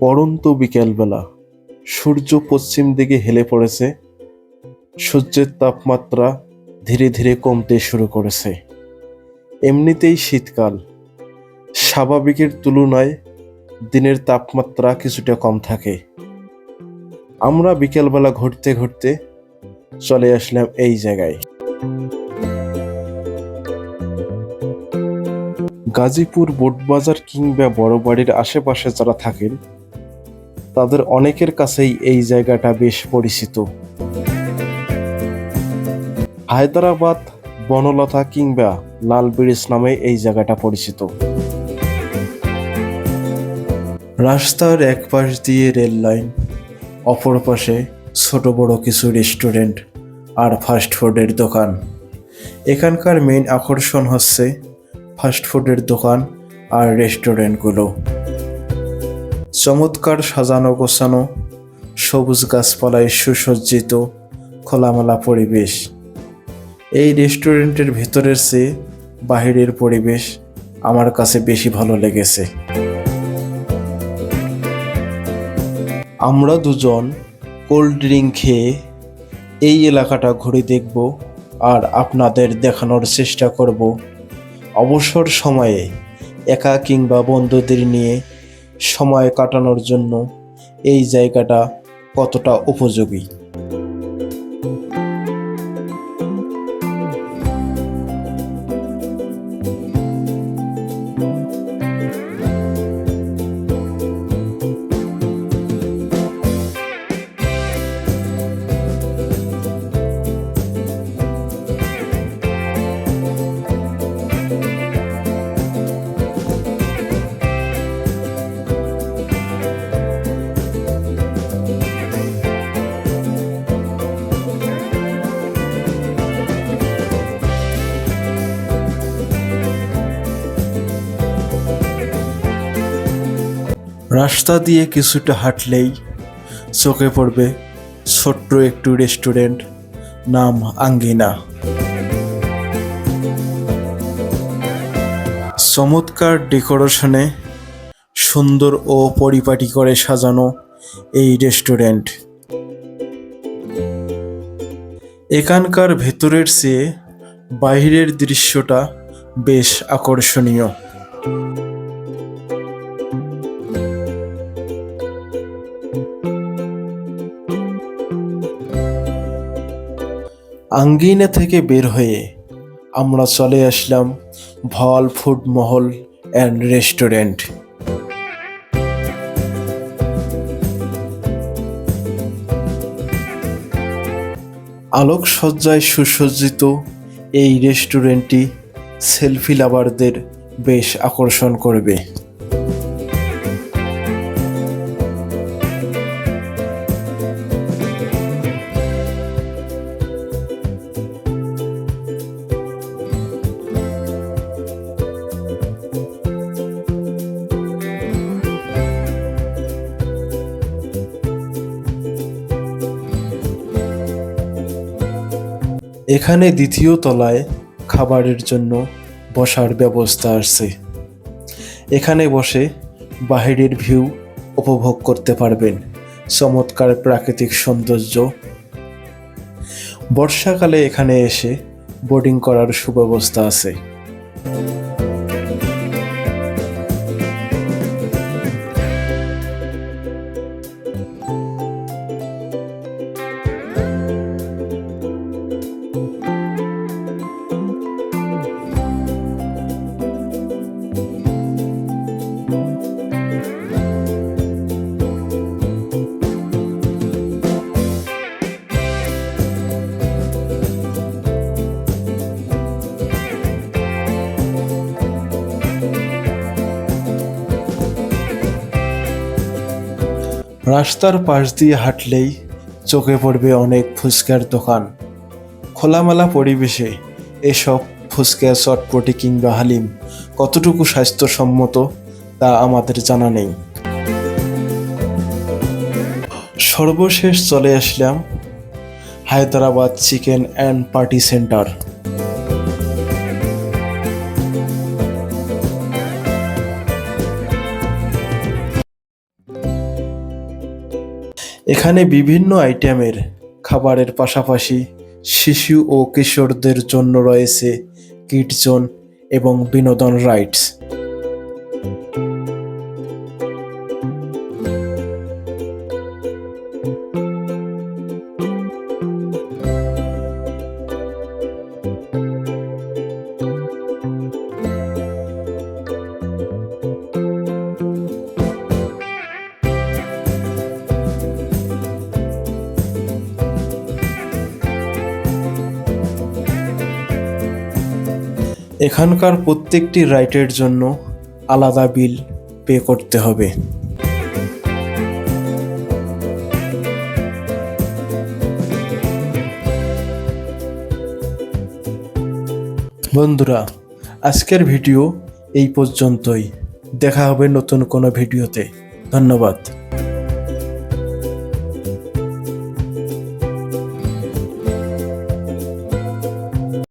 পড়ন্ত বিকেলবেলা, সূর্য পশ্চিম দিকে হেলে পড়েছে, সূর্যের তাপমাত্রা ধীরে ধীরে কমতে শুরু করেছে। এমনিতেই শীতকাল। স্বাভাবিকের তুলনায় দিনের তাপমাত্রা কিছুটা কম থাকে। আমরা বিকেলবেলা ঘুরতে ঘুরতে চলে আসলাম এই জায়গায়। গাজীপুর বোটবাজার কিংবা বড় বাড়ির আশেপাশে যারা থাকেন তাদের অনেকের কাছেই এই জায়গাটা বেশ পরিচিত। হায়দ্রাবাদ, বনলতা কিংবা লাল ব্রিজ নামে এই জায়গাটা পরিচিত। রাস্তার এক পাশ দিয়ে রেল লাইন, অপর পাশে ছোট বড় কিছু রেস্টুরেন্ট আর ফাস্ট ফুডের দোকান। এখানকার মেইন আকর্ষণ হচ্ছে ফাস্ট ফুডের দোকান আর রেস্টুরেন্টগুলো। চমৎকার সাজানো গোছানো, সবুজ গাছপালায় সুসজ্জিত, খোলামেলা পরিবেশ। এই রেস্টুরেন্টের ভেতরের চেয়ে বাহিরের পরিবেশ আমার কাছে বেশি ভালো লেগেছে। আমরা দুজন কোল্ড ড্রিঙ্ক খেয়ে এই এলাকাটা ঘুরে দেখব আর আপনাদের দেখানোর চেষ্টা করব। অবসর সময়ে একা কিংবা বন্ধুদের নিয়ে সময় কাটানোর জন্য এই জায়গাটা কতটা উপযোগী। রাস্তা দিয়ে কিছুটা হাঁটলেই চোখে পড়বে ছোট্ট একটু রেস্টুরেন্ট, নাম আঙ্গিনা। চমৎকার ডেকোরেশনে সুন্দর ও পরিপাটি করে সাজানো এই রেস্টুরেন্ট। এখানকার ভেতরের চেয়ে বাইরের দৃশ্যটা বেশ আকর্ষণীয়। আঙ্গিনা থেকে বের হয়ে আমরা চলে আসলাম ভল ফুড মহল অ্যান্ড রেস্টুরেন্ট। আলোকসজ্জায় সুসজ্জিত এই রেস্টুরেন্টটি সেলফি লাভারদের বেশ আকর্ষণ করবে। এখানে দ্বিতীয় তলায় খাবারের জন্য বসার ব্যবস্থা আছে। এখানে বসে বাহিরের ভিউ উপভোগ করতে পারবেন। চমৎকার প্রাকৃতিক সৌন্দর্য। বর্ষাকালে এখানে এসে বোর্ডিং করার সুব্যবস্থা আছে। রাস্তার পাশ দিয়ে হাঁটলেই চোখে পড়বে অনেক ফুচকার দোকান। খোলামেলা পরিবেশে এসব ফুচকা, চটপটি কিংবা হালিম কতটুকু স্বাস্থ্যসম্মত তা আমাদের জানা নেই। সর্বশেষ চলে আসলাম Hyderabad chicken and party centre. এখানে বিভিন্ন আইটেমের খাবারের পাশাপাশি শিশু ও কিশোরদের জন্য রয়েছে কিড এবং বিনোদন রাইডস। এখানকার প্রত্যেকটি রাইডের জন্য আলাদা বিল পে করতে হবে। বন্ধুরা, আজকের ভিডিও এই পর্যন্তই। দেখা হবে নতুন কোনো ভিডিওতে। ধন্যবাদ।